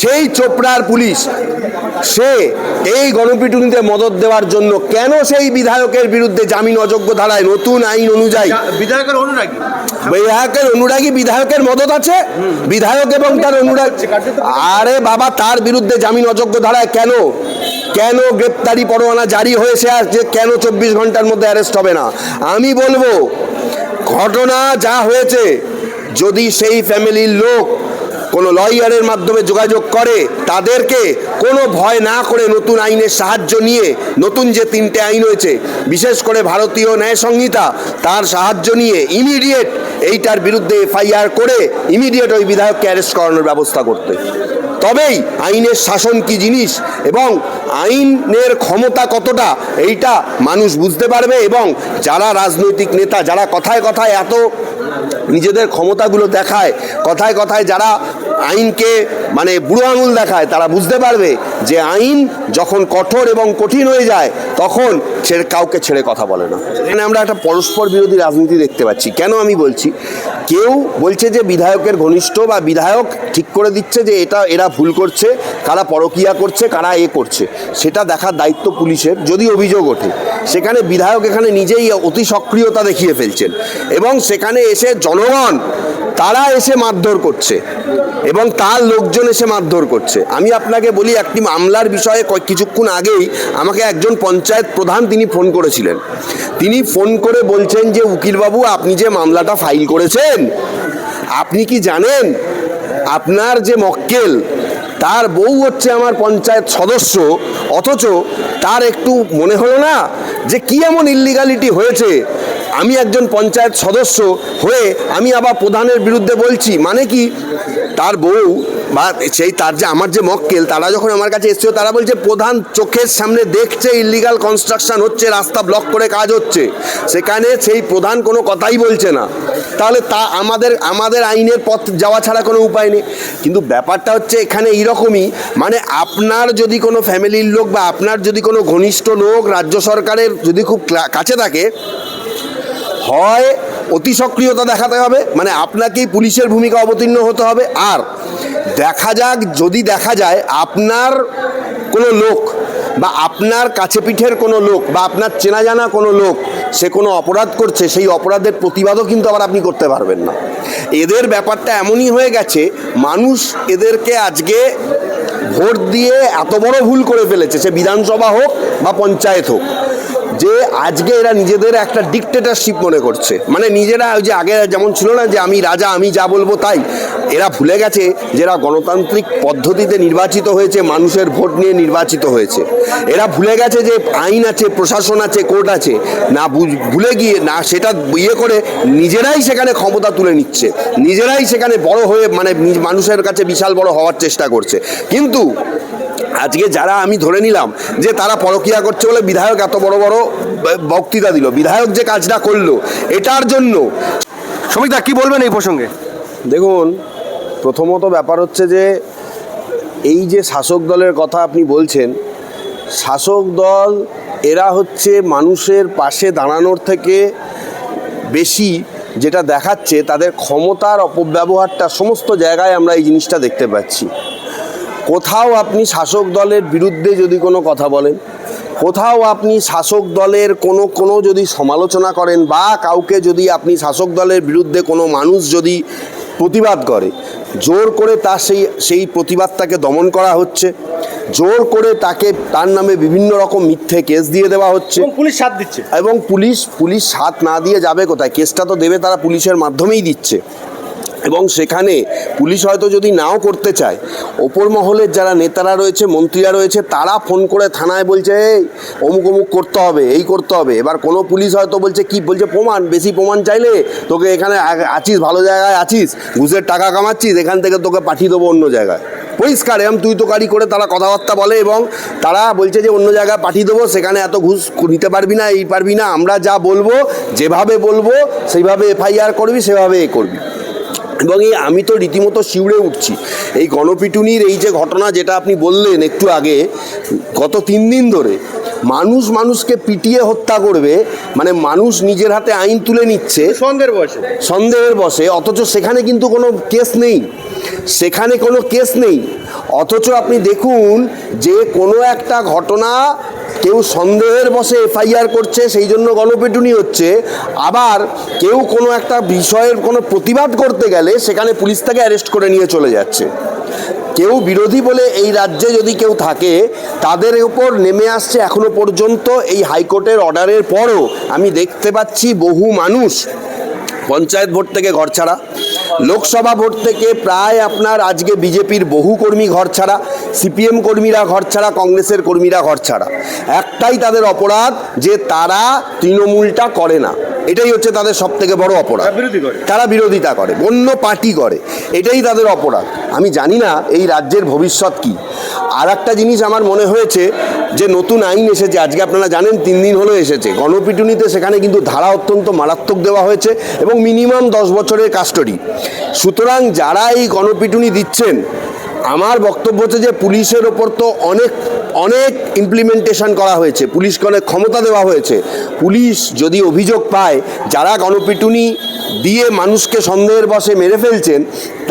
সেই চোপড়ার পুলিশ সে এই গণপিটুনিতে মদত দেওয়ার জন্য কেন সেই বিধায়কের বিরুদ্ধে জামিন অযোগ্য ধারায় নতুন আইন অনুযায়ী? বিধায়কের অনুরাগী। বিধায়কের অনুরাগী বিধায়কের মদত আছে? বিধায়ক এবং তার অনুরাগ আরে বাবা তার বিরুদ্ধে জামিন অযোগ্য ধারায় কেন? কেন গ্রেপ্তারি পরোয়ানা জারি হয়েছে আর যে কেন চব্বিশ ঘণ্টার মধ্যে অ্যারেস্ট হবে না? আমি বলব ঘটনা যা হয়েছে যদি সেই ফ্যামিলির লোক কোনো লয়ারের মাধ্যমে যোগাযোগ করে, তাদেরকে কোনো ভয় না করে নতুন আইনের সাহায্য নিয়ে নতুন যে তিনটে আইন হয়েছে বিশেষ করে ভারতীয় ন্যায় সংহিতা, তার সাহায্য নিয়ে ইমিডিয়েট এইটার বিরুদ্ধে এফআইআর করে ইমিডিয়েট ওই বিধায়ককে অ্যারেস্ট করানোর ব্যবস্থা করতে। তবেই আইনের শাসন কি জিনিস এবং আইনের ক্ষমতা কতটা, এইটা মানুষ বুঝতে পারবে এবং যারা রাজনৈতিক নেতা, যারা কথায় কথায় এত নিজেদের ক্ষমতাগুলো দেখায়, কথায় কথায় যারা আইনকে মানে বুড়ো আঙুল দেখায়, তারা বুঝতে পারবে যে আইন যখন কঠোর এবং কঠিন হয়ে যায়, তখন ছেড়ে, কাউকে ছেড়ে কথা বলে না। এখানে আমরা একটা পরস্পর বিরোধী রাজনীতি দেখতে পাচ্ছি। কেন আমি বলছি? কেউ বলছে যে বিধায়কের ঘনিষ্ঠ বা বিধায়ক ঠিক করে দিচ্ছে যে এটা, এরা ভুল করছে, কারা পরকিয়া করছে, কারা এ করছে। সেটা দেখার দায়িত্ব পুলিশের, যদি অভিযোগ ওঠে। সেখানে বিধায়ক এখানে নিজেই অতি সক্রিয়তা দেখিয়ে ফেলছেন। এবং সেখানে এসে জনগণ তারা এসে মারধর করছে এবং তার লোকজন এসে মারধর করছে। আমি আপনাকে বলি, একটি মামলার বিষয়ে কিছুক্ষণ আগেই আমাকে একজন পঞ্চায়েত প্রধান তিনি ফোন করেছিলেন। তিনি ফোন করে বলছেন যে, উকিলবাবু, আপনি যে মামলাটা ফাইল করেছেন, আপনি কি জানেন? আপনার যে মক্কেল, তার বউ হচ্ছে আমার পঞ্চায়েত সদস্য, অথচ তার একটু মনে হলো না যে, কি এমন ইল্লিগালিটি হয়েছে? আমি একজন পঞ্চায়েত সদস্য হয়ে আমি আবার প্রধানের বিরুদ্ধে বলছি মানে কি? তার বউ বা সেই তার যে আমার যে মক্কেল, তারা যখন আমার কাছে এসেছিল, তারা বলছে, প্রধান চোখের সামনে দেখছে ইলিগাল কনস্ট্রাকশন হচ্ছে, রাস্তা ব্লক করে কাজ হচ্ছে। সেখানে সেই প্রধান কোনো কথাই বলছে না। তাহলে তা আমাদের আমাদের আইনের পথ যাওয়া ছাড়া কোনো উপায় নেই। কিন্তু ব্যাপারটা হচ্ছে এখানে এইরকমই মানে আপনার যদি কোনো ফ্যামিলির লোক বা আপনার যদি কোনো ঘনিষ্ঠ লোক রাজ্য সরকারের যদি খুব কাছে থাকে হয়, অতি সক্রিয়তা দেখাতে হবে মানে আপনাকেই পুলিশের ভূমিকা অবতীর্ণ হতে হবে। আর দেখা যাক, যদি দেখা যায় আপনার কোনো লোক বা আপনার কাছে পিঠের কোনো লোক বা আপনার চেনা জানা কোনো লোক সে কোনো অপরাধ করছে, সেই অপরাধের প্রতিবাদও কিন্তু আবার আপনি করতে পারবেন না। এদের ব্যাপারটা এমনই হয়ে গেছে, মানুষ এদেরকে আজকে ভোট দিয়ে এত বড় ভুল করে ফেলেছে, সে বিধানসভা হোক বা পঞ্চায়েত হোক। যে আজকে এরা নিজেদের একটা ডিকটেটারশিপ মনে করছে। মানে নিজেরা ওই যে আগে যেমন ছিল না যে আমি রাজা, আমি যা বলব তাই। এরা ভুলে গেছে যে এরা গণতান্ত্রিক পদ্ধতিতে নির্বাচিত হয়েছে, মানুষের ভোট নিয়ে নির্বাচিত হয়েছে। এরা ভুলে গেছে যে আইন আছে, প্রশাসন আছে, কোর্ট আছে। না ভুলে গিয়ে না সেটা ইয়ে করে নিজেরাই সেখানে ক্ষমতা তুলে নিচ্ছে। নিজেরাই সেখানে বড় হয়ে মানে মানুষের কাছে বিশাল বড় হওয়ার চেষ্টা করছে। কিন্তু আজকে যারা আমি ধরে নিলাম যে তারা পরকিয়া করছে বলে বিধায়ক এত বড় বড় বক্তৃতা দিল বিধায়ক যে কাজটা করল এটার জন্য। সমিতা কি বলবেন এই প্রসঙ্গে? দেখুন প্রথমত ব্যাপার হচ্ছে যে এই যে শাসক দলের কথা আপনি বলছেন শাসক দল এরা হচ্ছে মানুষের পাশে দাঁড়ানোর থেকে বেশি যেটা দেখাচ্ছে তাদের ক্ষমতার অপব্যবহারটা সমস্ত জায়গায় আমরা এই জিনিসটা দেখতে পাচ্ছি। কোথাও আপনি শাসক দলের বিরুদ্ধে যদি কোনো কথা বলেন কোথাও আপনি শাসক দলের কোনো কোনো যদি সমালোচনা করেন বা কাউকে যদি আপনি শাসক দলের বিরুদ্ধে কোনো মানুষ যদি প্রতিবাদ করে জোর করে তার সেই সেই প্রতিবাদটাকে দমন করা হচ্ছে জোর করে তাকে তার নামে বিভিন্ন রকম মিথ্যে কেস দিয়ে দেওয়া হচ্ছে পুলিশ সাথ দিচ্ছে। এবং পুলিশ পুলিশ সাথ না দিয়ে যাবে কোথায়? কেসটা তো দেবে তারা পুলিশের মাধ্যমেই দিচ্ছে। এবং সেখানে পুলিশ হয়তো যদি নাও করতে চায়, ওপর মহলের যারা নেতারা রয়েছে, মন্ত্রীরা রয়েছে, তারা ফোন করে থানায় বলছে, এই, অমুক অমুক করতে হবে, এই করতে হবে। এবার কোনো পুলিশ হয়তো বলছে, কি? বলছে, প্রমাণ, বেশি প্রমাণ চাইলে তোকে এখানে আছিস, ভালো জায়গায় আছিস, ঘুষের টাকা কামাচ্ছিস, এখান থেকে তোকে পাঠিয়ে দেবো অন্য জায়গায়। পরিষ্কার, এরম তুই তো গাড়ি করে তারা কথাবার্তা বলে এবং তারা বলছে যে, অন্য জায়গায় পাঠিয়ে দেবো, সেখানে এত ঘুষ নিতে পারবি না, এই পারবি না, আমরা যা বলব, যেভাবে বলব, সেইভাবে এফআইআর করবি, সেভাবে এ করবি। এবং এই আমি তো রীতিমতো শিউড়ে উঠছি। এই গণপিটুনির এই যে ঘটনা যেটা আপনি বললেন একটু আগে গত তিন দিন ধরে মানুষ মানুষকে পিটিয়ে হত্যা করবে মানে মানুষ নিজের হাতে আইন তুলে নিচ্ছে। সন্দেহের বসে সন্দেহের বসে অথচ সেখানে কিন্তু কোনো কেস নেই। সেখানে কোনো কেস নেই। অথচ আপনি দেখুন যে কোনো একটা ঘটনা কেউ সন্দেহের বসে এফআইআর করছে, সেই জন্য গণপিটুনি হচ্ছে। আবার কেউ কোনো একটা বিষয়ের কোনো প্রতিবাদ করতে গেলে সেখানে পুলিশ তাকে অ্যারেস্ট করে নিয়ে চলে যাচ্ছে। কেউ বিরোধী বলে এই রাজ্যে যদি কেউ থাকে, তাদের উপর নেমে আসছে এখনও পর্যন্ত এই হাইকোর্টের অর্ডারের পরও। আমি দেখতে পাচ্ছি বহু মানুষ পঞ্চায়েত ভোট থেকে ঘর ছাড়া লোকসভা ভোট থেকে প্রায় আপনার আজকে বিজেপির বহু কর্মী ঘর ছাড়া সিপিএম কর্মীরা ঘর ছাড়া কংগ্রেসের কর্মীরা ঘর ছাড়া। একটাই তাদের অপরাধ যে তারা তৃণমূলটা করে না। এটাই হচ্ছে তাদের সব থেকে বড় অপরাধ। তারা বিরোধিতা করে অন্য পার্টি করে। এটাই তাদের অপরাধ। আমি জানি না এই রাজ্যের ভবিষ্যৎ কি। আর একটা জিনিস আমার মনে হয়েছে যে নতুন আইন এসেছে, আজকে আপনারা জানেন তিন দিন হলো এসেছে। গণপিটুনিতে সেখানে কিন্তু ধারা অত্যন্ত মারাত্মক দেওয়া হয়েছে এবং মিনিমাম দশ বছরের কাস্টডি সুতরাং যারা এই গণপিটুনি দিচ্ছেন, আমার বক্তব্য হচ্ছে যে পুলিশের ওপর তো অনেক অনেক ইমপ্লিমেন্টেশন করা হয়েছে, পুলিশকে অনেক ক্ষমতা দেওয়া হয়েছে। পুলিশ যদি অভিযোগ পায়, যারা গণপিটুনি দিয়ে মানুষকে সন্দেহের বসে মেরে ফেলছেন,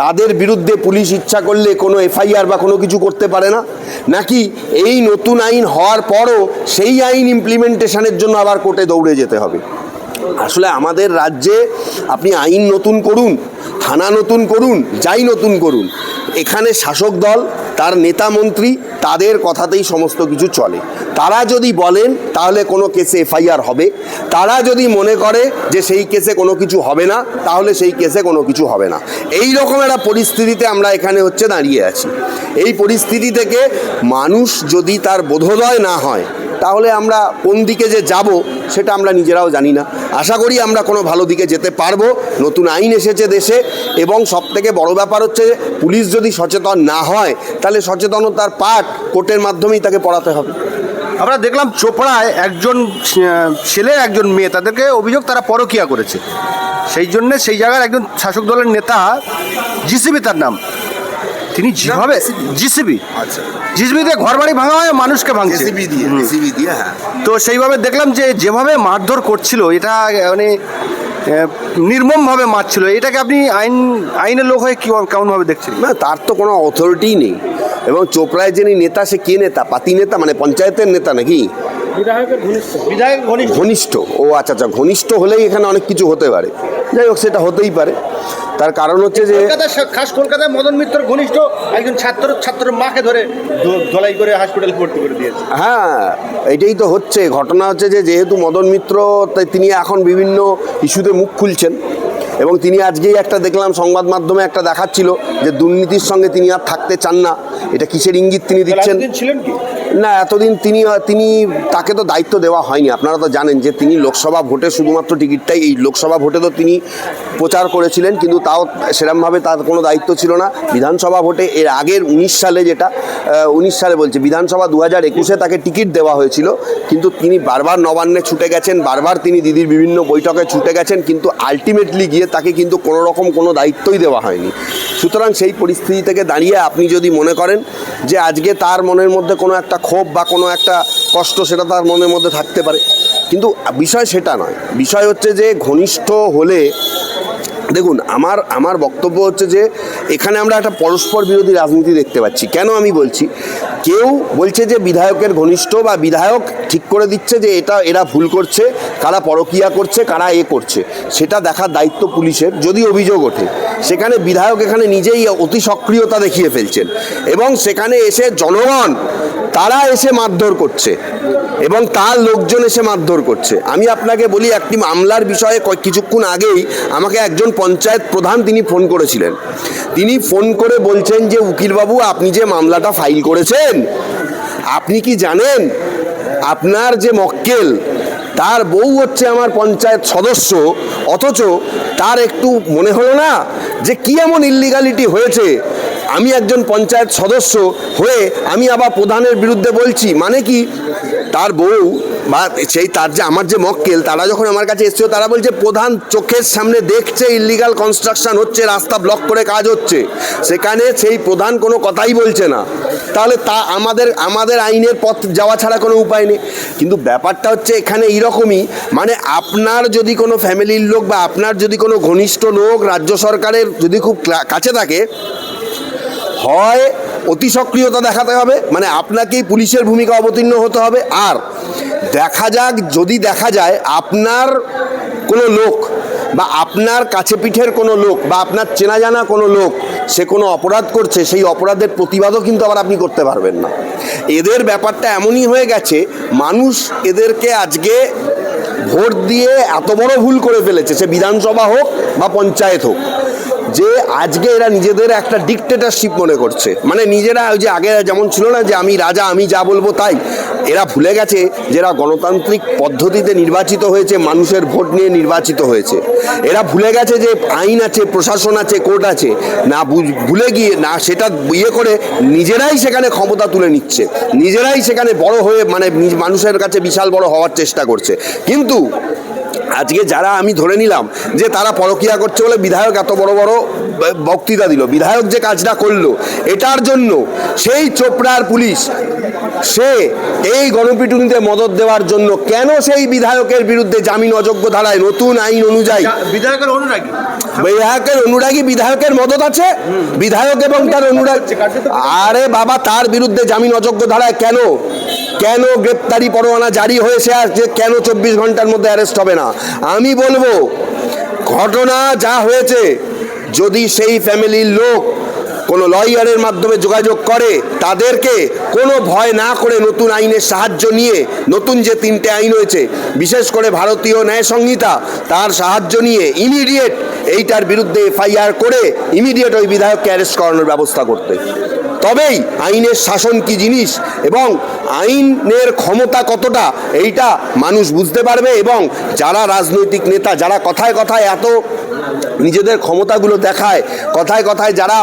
তাদের বিরুদ্ধে পুলিশ ইচ্ছা করলে কোনো এফআইআর বা কোনো কিছু করতে পারে না। নাকি এই নতুন আইন হওয়ার পরও সেই আইন ইমপ্লিমেন্টেশনের জন্য আবার কোর্টে দৌড়ে যেতে হবে? আসলে আমাদের রাজ্যে আপনি আইন নতুন করুন, থানা নতুন করুন, যাই নতুন করুন, এখানে শাসক দল তার নেতা মন্ত্রী, তাদের কথাতেই সমস্ত কিছু চলে। তারা যদি বলেন, তাহলে কোনো কেসে এফআইআর হবে। তারা যদি মনে করে যে সেই কেসে কোনো কিছু হবে না, তাহলে সেই কেসে কোনো কিছু হবে না। এই রকম একটা পরিস্থিতিতে আমরা এখানে হচ্ছে দাঁড়িয়ে আছি। এই পরিস্থিতি থেকে মানুষ যদি তার বোধোদয় না হয় তাহলে আমরা কোন দিকে যে যাব সেটা আমরা নিজেরাও জানি না। আশা করি আমরা কোনো ভালো দিকে যেতে পারব। নতুন আইন এসেছে দেশে এবং সবথেকে বড় ব্যাপার হচ্ছে পুলিশ যদি সচেতন না হয়, তাহলে সচেতনতার পাঠ কোর্টের মাধ্যমেই তাকে পড়াতে হবে। আমরা দেখলাম চোপড়ায় একজন ছেলে একজন মেয়ে, তাদেরকে অভিযোগ তারা পরকিয়া করেছে। সেই জন্য সেই জায়গার একজন শাসক দলের নেতা, জিসিবি তার নাম। তিনি যেভাবে জিসিবি। আচ্ছা। জিসিবিতে ঘর বাড়ি ভাঙা হয় মানুষকে ভাঙছে। দিয়ে জেসিবি দিয়ে হ্যাঁ। তো সেইভাবে দেখলাম যে যেভাবে মারধর করছিল এটা মানে নির্মমভাবে মারছিল। এটাকে আপনি আইন আইনের লোক হয়ে কি কেমনভাবে দেখছেন? না তার তো কোনো অথরিটিই নেই। এবং চোপড়ায় যিনি নেতা সে কে নেতা? পাতি নেতা মানে পঞ্চায়েতের নেতা নাকি? বিধায়ক ঘনিষ্ঠ। ঘনিষ্ঠ। ও আচ্ছা আচ্ছা ঘনিষ্ঠ হলেই এখানে অনেক কিছু হতে পারে। যাই হোক সেটা হতেই পারে। তার কারণ হচ্ছে যে খাস কলকাতায় মদন মিত্র ঘনিষ্ঠ একজন ছাত্র ছাত্রের মাকে ধরে ধলাই করে হাসপাতালে ভর্তি করে দিয়েছে। হ্যাঁ এটাই তো হচ্ছে। ঘটনা হচ্ছে যে যেহেতু মদন মিত্র তাই তিনি এখন বিভিন্ন ইস্যুতে মুখ খুলছেন এবং তিনি আজকেই একটা দেখলাম সংবাদ মাধ্যমে একটা দেখাচ্ছিল যে দুর্নীতির সঙ্গে তিনি আর থাকতে চান না। এটা কিসের ইঙ্গিত তিনি দিচ্ছেন? ছিলেন কি? না, এতদিন তিনি তিনি তাকে তো দায়িত্ব দেওয়া হয়নি। আপনারা তো জানেন যে তিনি লোকসভা ভোটে শুধুমাত্র টিকিটটাই, এই লোকসভা ভোটে তো তিনি প্রচার করেছিলেন, কিন্তু তাও সেরমভাবে তার কোনো দায়িত্ব ছিল না। বিধানসভা ভোটে এর আগের উনিশ সালে যেটা উনিশ সালে বলছে, বিধানসভা দু হাজার একুশে তাকে টিকিট দেওয়া হয়েছিল, কিন্তু তিনি বারবার নবান্নে ছুটে গেছেন, বারবার তিনি দিদির বিভিন্ন বৈঠকে ছুটে গেছেন, কিন্তু আলটিমেটলি গিয়ে তাকে কিন্তু কোনো রকম কোনো দায়িত্বই দেওয়া হয়নি। সুতরাং সেই পরিস্থিতি থেকে দাঁড়িয়ে আপনি যদি মনে করেন যে আজকে তার মনের মধ্যে কোনো একটা ক্ষোভ বা কোনো একটা কষ্ট সেটা তার মনের মধ্যে থাকতে পারে। কিন্তু বিষয় সেটা নয়। বিষয় হচ্ছে যে ঘনিষ্ঠ হলে দেখুন, আমার আমার বক্তব্য হচ্ছে যে, এখানে আমরা একটা পরস্পর বিরোধী রাজনীতি দেখতে পাচ্ছি। কেন আমি বলছি? কেউ বলছে যে বিধায়কের ঘনিষ্ঠ বা বিধায়ক ঠিক করে দিচ্ছে যে এটা, এরা ভুল করছে, কারা পরকিয়া করছে, কারা এ করছে। সেটা দেখার দায়িত্ব পুলিশের, যদি অভিযোগ ওঠে। সেখানে বিধায়ক এখানে নিজেই অতি সক্রিয়তা দেখিয়ে ফেলছেন। এবং সেখানে এসে জনগণ, তারা এসে মারধর করছে। এবং তার লোকজন এসে মারধর করছে। আমি আপনাকে বলি, একটি মামলার বিষয়ে কিছুক্ষণ আগেই আমাকে একজন পঞ্চায়েত প্রধান তিনি ফোন করেছিলেন। তিনি ফোন করে বলছেন যে, উকিলবাবু, আপনি যে মামলাটা ফাইল করেছেন, আপনি কি জানেন? আপনার যে মক্কেল, তার বউ হচ্ছে আমার পঞ্চায়েত সদস্য, অথচ তার একটু মনে হলো না যে, কি এমন ইল্লিগালিটি হয়েছে? আমি একজন পঞ্চায়েত সদস্য হয়ে আমি আবার প্রধানের বিরুদ্ধে বলছি। মানে কি? তার বউ বা সেই তার যে আমার যে মক্কেল, তারা যখন আমার কাছে এসেছিল, তারা বলছে, প্রধান চোখের সামনে দেখছে ইলিগাল কনস্ট্রাকশন হচ্ছে, রাস্তা ব্লক করে কাজ হচ্ছে। সেখানে সেই প্রধান কোনো কথাই বলছে না। তাহলে তা আমাদের আমাদের আইনের পথ যাওয়া ছাড়া কোনো উপায় নেই। কিন্তু ব্যাপারটা হচ্ছে এখানে এইরকমই মানে আপনার যদি কোনো ফ্যামিলির লোক বা আপনার যদি কোনো ঘনিষ্ঠ লোক রাজ্য সরকারের যদি খুব কাছে থাকে, হয় অতি সক্রিয়তা দেখাতে হবে মানে আপনাকেই পুলিশের ভূমিকা অবতীর্ণ হতে হবে। আর দেখা যাক, যদি দেখা যায় আপনার কোনো লোক বা আপনার কাছে পিঠের কোনো লোক বা আপনার চেনা জানা কোনো লোক সে কোনো অপরাধ করছে, সেই অপরাধের প্রতিবাদও কিন্তু আবার আপনি করতে পারবেন না। এদের ব্যাপারটা এমনই হয়ে গেছে, মানুষ এদেরকে আজকে ভোট দিয়ে এত বড় ভুল করে ফেলেছে, সে বিধানসভা হোক বা পঞ্চায়েত হোক। যে আজকে এরা নিজেদের একটা ডিকটেটারশিপ মনে করছে। মানে নিজেরা ওই যে আগে যেমন ছিল না যে আমি রাজা, আমি যা বলব তাই। এরা ভুলে গেছে যে এরা গণতান্ত্রিক পদ্ধতিতে নির্বাচিত হয়েছে, মানুষের ভোট নিয়ে নির্বাচিত হয়েছে। এরা ভুলে গেছে যে আইন আছে, প্রশাসন আছে, কোর্ট আছে। না ভুলে গিয়ে, না সেটা ইয়ে করে নিজেরাই সেখানে ক্ষমতা তুলে নিচ্ছে। নিজেরাই সেখানে বড় হয়ে মানে মানুষের কাছে বিশাল বড় হওয়ার চেষ্টা করছে। কিন্তু আজকে যারা আমি ধরে নিলাম যে তারা পরকিয়া করছে বলে বিধায়ক এত বড় বড় বক্তৃতা দিল বিধায়ক যে কাজটা করল এটার জন্য সেই চোপড়ার পুলিশ সে এই গণপিটুনিতে মদত দেওয়ার জন্য কেন সেই বিধায়কের বিরুদ্ধে জামিন অযোগ্য ধারায় নতুন আইন অনুযায়ী? বিধায়কের অনুরাগী। বিধায়কের অনুরাগী বিধায়কের মদত আছে? বিধায়ক এবং তার অনুরাগ আরে বাবা তার বিরুদ্ধে জামিন অযোগ্য ধারায় কেন? কেন গ্রেপ্তারি পরোয়ানা জারি হয়েছে আর যে কেন চব্বিশ ঘণ্টার মধ্যে অ্যারেস্ট হবে না? আমি বলব, ঘটনা যা হয়েছে, যদি সেই ফ্যামিলির লোক কোনো লয়ারের মাধ্যমে যোগাযোগ করে, তাদেরকে কোনো ভয় না করে নতুন আইনের সাহায্য নিয়ে, নতুন যে তিনটে আইন হয়েছে, বিশেষ করে ভারতীয় ন্যায় সংহিতা, তার সাহায্য নিয়ে ইমিডিয়েট এইটার বিরুদ্ধে এফআইআর করে ইমিডিয়েট ওই বিধায়ককে অ্যারেস্ট করানোর ব্যবস্থা করতে। তবেই আইনের শাসন কি জিনিস এবং আইনের ক্ষমতা কতটা, এইটা মানুষ বুঝতে পারবে এবং যারা রাজনৈতিক নেতা, যারা কথায় কথায় এত নিজেদের ক্ষমতাগুলো দেখায়, কথায় কথায় যারা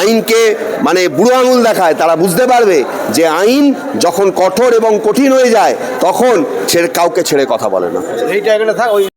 আইনকে মানে বুড়ো আঙুল দেখায়, তারা বুঝতে পারবে যে আইন যখন কঠোর এবং কঠিন হয়ে যায়, তখন ছেড়ে কাউকে ছেড়ে কথা বলে না। এই জায়গাটা থাক, ওই